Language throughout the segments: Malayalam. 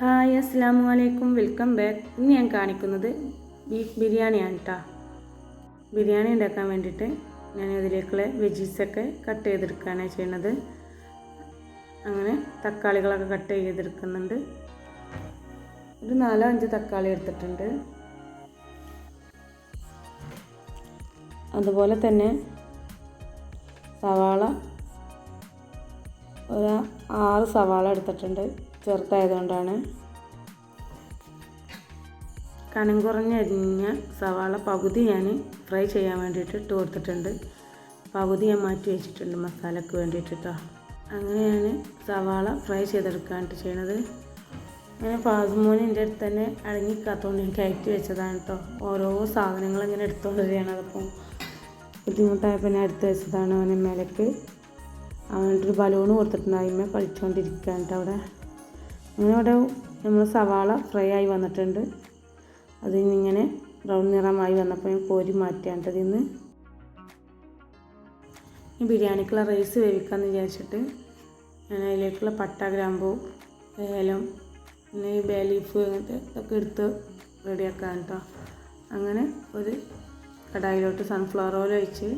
ഹായ് അസ്സാം വലൈക്കും വെൽക്കം ബാക്ക്. ഇന്ന് ഞാൻ കാണിക്കുന്നത് ബീഫ് ബിരിയാണിയാണ് കേട്ടോ ബിരിയാണി ഉണ്ടാക്കാൻ വേണ്ടിയിട്ട് ഞാൻ ഇതിലേക്കുള്ള വെജീസൊക്കെ കട്ട് ചെയ്തെടുക്കുകയാണ് ചെയ്യുന്നത് അങ്ങനെ തക്കാളികളൊക്കെ കട്ട് ചെയ്തെടുക്കുന്നുണ്ട്. ഒരു നാലോ അഞ്ച് തക്കാളി എടുത്തിട്ടുണ്ട്. അതുപോലെ തന്നെ സവാള ഒരു ആറ് സവാള എടുത്തിട്ടുണ്ട്. ചെറുതായതുകൊണ്ടാണ്. കനം കുറഞ്ഞരിഞ്ഞ സവാള പകുതി ഞാൻ ഫ്രൈ ചെയ്യാൻ വേണ്ടിയിട്ട് ഇട്ട് കൊടുത്തിട്ടുണ്ട്. പകുതി ഞാൻ മാറ്റി വെച്ചിട്ടുണ്ട് മസാലയ്ക്ക് വേണ്ടിയിട്ട് കേട്ടോ അങ്ങനെയാണ് സവാള ഫ്രൈ ചെയ്തെടുക്കാനായിട്ട് ചെയ്യണത്. അങ്ങനെ പാസ്മോനിന്റെ അടുത്ത് തന്നെ അടങ്ങിക്കാത്തോണ്ട് ഞാൻ കയറ്റി വെച്ചതാണ് കേട്ടോ ഓരോ സാധനങ്ങൾ ഇങ്ങനെ എടുത്തുകൊണ്ട് വരികയാണ് ബുദ്ധിമുട്ടായപ്പോൾ ഞാൻ എടുത്ത് വെച്ചതാണ് അവനെ മേലേക്ക്. അവനൊരു ബലൂൺ കൊടുത്തിട്ടുണ്ട്. അതിന്മേ കളിച്ചുകൊണ്ടിരിക്കുകയാണ് കേട്ടോ അവിടെ. അങ്ങനെ ഇവിടെ നമ്മൾ സവാള ഫ്രൈ ആയി വന്നിട്ടുണ്ട്. അതിൽ നിന്നിങ്ങനെ ബ്രൗൺ നിറമായി വന്നപ്പോൾ ഞാൻ കോരി മാറ്റേണ്ടതിൽ നിന്ന് ഈ ബിരിയാണിക്കുള്ള റൈസ് വേവിക്കാമെന്ന് വിചാരിച്ചിട്ട് ഞാൻ അതിലേക്കുള്ള പട്ട ഗ്രാമ്പൂ ഏലം പിന്നെ ഈ ബേ ലീഫ് അങ്ങനത്തെ ഇതൊക്കെ എടുത്ത് റെഡിയാക്കാൻ കേട്ടോ. അങ്ങനെ ഒരു കടായിലോട്ട് സൺഫ്ലവർ ഓയിൽ ഒഴിച്ച്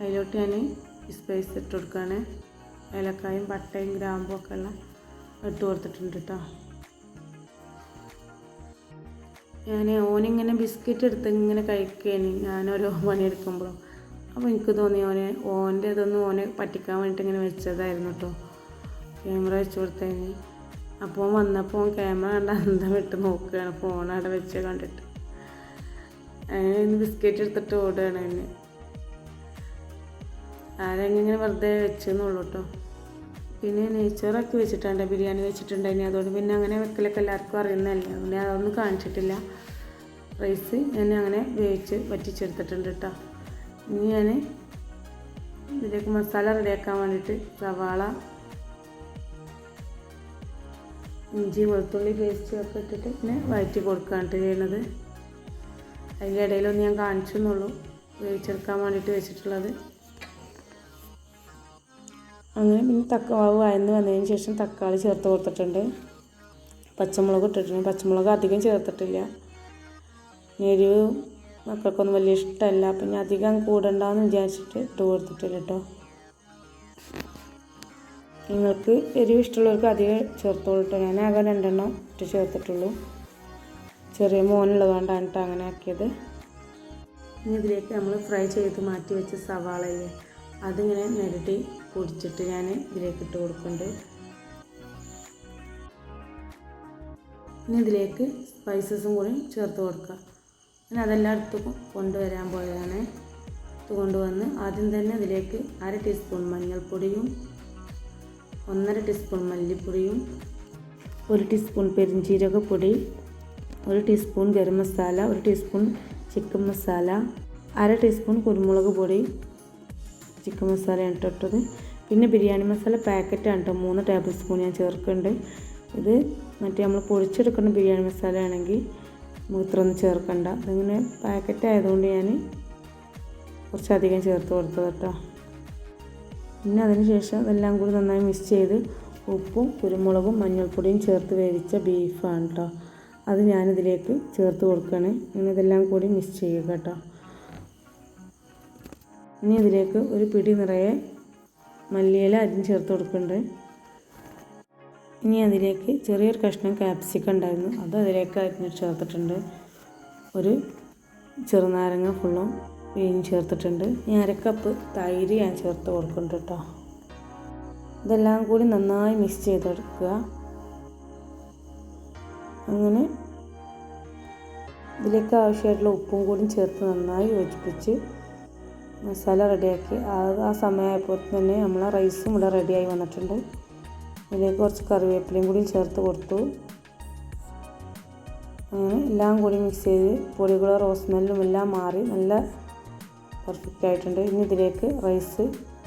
അതിലോട്ട് ഞാൻ സ്പൈസ് ഇട്ട് കൊടുക്കുകയാണ് ഏലക്കായും പട്ടയും ഗ്രാമ്പും ഒക്കെ എല്ലാം ഇട്ട് കൊടുത്തിട്ടുണ്ട് കേട്ടോ ഞാൻ ഓനിങ്ങനെ ബിസ്ക്കറ്റ് എടുത്ത് ഇങ്ങനെ കഴിക്കുകയാണ് ഞാനോരോ പണിയെടുക്കുമ്പോഴും അപ്പോൾ എനിക്ക് തോന്നി ഓനെ ഓന്റെ ഇതൊന്നും ഓനെ പറ്റിക്കാൻ വേണ്ടിയിട്ട് ഇങ്ങനെ വെച്ചതായിരുന്നു കേട്ടോ ക്യാമറ വെച്ച് കൊടുത്തതിന് അപ്പോൾ വന്നപ്പോൾ ക്യാമറ കണ്ട അന്തം വിട്ട് നോക്കുകയാണ് ഫോൺ അവിടെ വെച്ച് കണ്ടിട്ട്. അങ്ങനെ ബിസ്ക്കറ്റ് എടുത്തിട്ട് ഓടുകയാണ് എന്നെ ആരെങ്ങനെ വെറുതെ വെച്ചെന്നുള്ളൂ കേട്ടോ പിന്നെ നെയ്ച്ചോറൊക്കെ വെച്ചിട്ടുണ്ട് ബിരിയാണി വെച്ചിട്ടുണ്ട് ഇനി അതുകൊണ്ട് പിന്നെ അങ്ങനെ വെക്കലൊക്കെ എല്ലാവർക്കും അറിയുന്നതല്ലേ. അതുകൊണ്ട് അതൊന്നും കാണിച്ചിട്ടില്ല. റൈസ് ഞാൻ അങ്ങനെ വേവിച്ച് വറ്റിച്ചെടുത്തിട്ടുണ്ട് കേട്ടോ ഇനി ഞാൻ ഇതിലേക്ക് മസാല റെഡിയാക്കാൻ വേണ്ടിയിട്ട് സവാള ഇഞ്ചി വെളുത്തുള്ളി പേസ്റ്റ് ഒക്കെ ഇട്ടിട്ട് പിന്നെ വഴറ്റി കൊടുക്കുകയാണ് ചെയ്യണത്. അതിന്റെ ഇടയിലൊന്ന് ഞാൻ കാണിച്ചെന്നുള്ളൂ. വേവിച്ചെടുക്കാൻ വേണ്ടിയിട്ട് വെച്ചിട്ടുള്ളത്. അങ്ങനെ പിന്നെ തക്കാളി വഴന്ന് വന്നതിന് ശേഷം തക്കാളി ചേർത്ത് കൊടുത്തിട്ടുണ്ട്. പച്ചമുളക് ഇട്ടിട്ടുണ്ട്. പച്ചമുളക് അധികം ചേർത്തിട്ടില്ല. എരിവ് മക്കൾക്കൊന്നും വലിയ ഇഷ്ടമല്ല. അപ്പം ഞാൻ അധികം കൂടണ്ടെന്ന് വിചാരിച്ചിട്ട് ഇട്ട് കൊടുത്തിട്ടില്ല കേട്ടോ. നിങ്ങൾക്ക് എരിവ് ഇഷ്ടമുള്ളവർക്ക് അധികം ചേർത്തോളൂ ഞാൻ ആകെ രണ്ടെണ്ണം ഇട്ട് ചേർത്തിട്ടുള്ളൂ. ചെറിയ മോനുള്ളതുകൊണ്ടാണ് കേട്ടോ അങ്ങനെ ആക്കിയത്. ഇനി ഇതിലേക്ക് നമ്മൾ ഫ്രൈ ചെയ്ത് മാറ്റി വെച്ച സവാളയില്ലേ അതിങ്ങനെ നിരട്ടി പൊടിച്ചിട്ട് ഞാൻ ഇതിലേക്ക് ഇട്ട് കൊടുക്കുന്നുണ്ട്. ഇനി ഇതിലേക്ക് സ്പൈസസും കൂടി ചേർത്ത് കൊടുക്കുക. ഞാൻ അതെല്ലാം എടുത്ത് കൊണ്ടുവരാൻ പോയതാണ്. എടുത്ത് കൊണ്ടുവന്ന് ആദ്യം തന്നെ ഇതിലേക്ക് അര ടീസ്പൂൺ മഞ്ഞൾപ്പൊടിയും ഒന്നര ടീസ്പൂൺ മല്ലിപ്പൊടിയും ഒരു ടീസ്പൂൺ പെരിഞ്ജീരകപ്പൊടി ഒരു ടീസ്പൂൺ ഗരം മസാല ഒരു ടീസ്പൂൺ ചിക്കൻ മസാല അര ടീസ്പൂൺ കുരുമുളക് പൊടി. ചിക്കൻ മസാല ഇട്ടിട്ടത് പിന്നെ ബിരിയാണി മസാല പാക്കറ്റാണ് കേട്ടോ മൂന്ന് ടേബിൾ സ്പൂൺ ഞാൻ ചേർക്കുന്നുണ്ട്. ഇത് മറ്റേ നമ്മൾ പൊടിച്ചെടുക്കുന്ന ബിരിയാണി മസാല ആണെങ്കിൽ മൂത്രമൊന്നും ചേർക്കണ്ട. അതിങ്ങനെ പാക്കറ്റ് ആയതുകൊണ്ട് ഞാൻ കുറച്ചധികം ചേർത്ത് കൊടുത്തത് കേട്ടോ പിന്നെ അതിന് ശേഷം എല്ലാം കൂടി നന്നായി മിക്സ് ചെയ്ത് ഉപ്പും കുരുമുളകും മഞ്ഞൾപ്പൊടിയും ചേർത്ത് വേവിച്ച ബീഫാണ് കേട്ടോ അത് ഞാനിതിലേക്ക് ചേർത്ത് കൊടുക്കുകയാണ് ഇങ്ങനെ ഇതെല്ലാം കൂടി മിക്സ് ചെയ്യുക കേട്ടോ ഇനി ഇതിലേക്ക് ഒരു പിടി നിറയെ മല്ലിയില അരിഞ്ഞ് ചേർത്ത് കൊടുക്കുന്നുണ്ട്. ഇനി അതിലേക്ക് ചെറിയൊരു കഷ്ണം ക്യാപ്സിക്കം ഉണ്ടായിരുന്നു. അത് അതിലേക്ക് അരിഞ്ഞ് ചേർത്തിട്ടുണ്ട്. ഒരു ചെറുനാരങ്ങ ഫുള്ളും പിഴിഞ്ഞ് ചേർത്തിട്ടുണ്ട്. ഇനി അരക്കപ്പ് തൈര് ഞാൻ ചേർത്ത് കൊടുക്കുന്നുണ്ട് കേട്ടോ. ഇതെല്ലാം കൂടി നന്നായി മിക്സ് ചെയ്തെടുക്കുക. അങ്ങനെ ഇതിലേക്ക് ആവശ്യമായിട്ടുള്ള ഉപ്പും കൂടി ചേർത്ത് നന്നായി യോജിപ്പിച്ച് മസാല റെഡിയാക്കി. ആ സമയമായപ്പോൾ തന്നെ നമ്മൾ റൈസും ഇവിടെ റെഡിയായി വന്നിട്ടുണ്ട്. ഇതിലേക്ക് കുറച്ച് കറിവേപ്പിലയും കൂടി ചേർത്ത് കൊടുത്തു. അങ്ങനെ എല്ലാം കൂടി മിക്സ് ചെയ്ത് പൊടികളും റോസ് എല്ലാം മാറി നല്ല പെർഫെക്റ്റ് ആയിട്ടുണ്ട്. ഇനി ഇതിലേക്ക് റൈസ്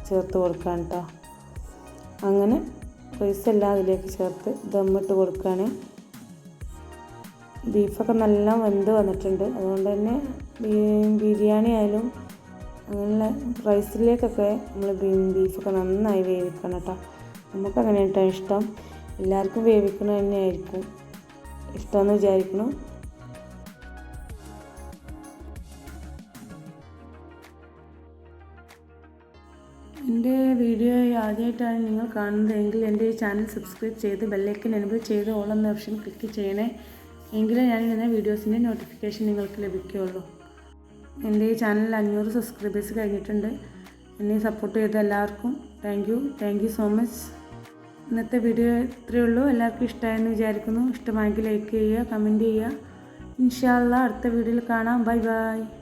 ചേർത്ത് കൊടുക്കാൻ കേട്ടോ അങ്ങനെ റൈസ് എല്ലാം അതിലേക്ക് ചേർത്ത് ദമ്മിട്ട് കൊടുക്കുകയാണ് ബീഫൊക്കെ നല്ല വെന്ത് വന്നിട്ടുണ്ട്. അതുകൊണ്ട് തന്നെ ബിരിയാണി ആയാലും അങ്ങനെയുള്ള റൈസിലേക്കൊക്കെ നമ്മൾ ബീൻ ബീഫൊക്കെ നന്നായി വേവിക്കണം കേട്ടോ. നമുക്കങ്ങനെ കേട്ടോ ഇഷ്ടം. എല്ലാവർക്കും വേവിക്കണ തന്നെയായിരിക്കും ഇഷ്ടമെന്ന് വിചാരിക്കണം എന്റെ വീഡിയോ ആദ്യമായിട്ടാണ് നിങ്ങൾ കാണുന്നതെങ്കിൽ എന്റെ ഈ ചാനൽ സബ്സ്ക്രൈബ് ചെയ്ത് ബെല്ലൈക്കൻ എനബിൾ ചെയ്ത് ഓൾ എന്ന ഓപ്ഷൻ ക്ലിക്ക് ചെയ്യണേ. എങ്കിലേ ഞാൻ ഇങ്ങനെ വീഡിയോസിന്റെ നോട്ടിഫിക്കേഷൻ നിങ്ങൾക്ക് ലഭിക്കുകയുള്ളൂ. എന്റെ ഈ ചാനലിൽ അഞ്ഞൂറ് സബ്സ്ക്രൈബേഴ്സ് കഴിഞ്ഞിട്ടുണ്ട്. എന്നെ സപ്പോർട്ട് ചെയ്ത എല്ലാവർക്കും thank you thank you so much ഇന്നത്തെ വീഡിയോ ഇത്രയേ ഉള്ളൂ. എല്ലാവർക്കും ഇഷ്ടമായെന്ന് വിചാരിക്കുന്നു. ഇഷ്ടമായെങ്കിൽ ലൈക്ക് ചെയ്യുക കമന്റ് ചെയ്യുക. ഇൻഷാല്ല അടുത്ത വീഡിയോയിൽ കാണാം. Bye bye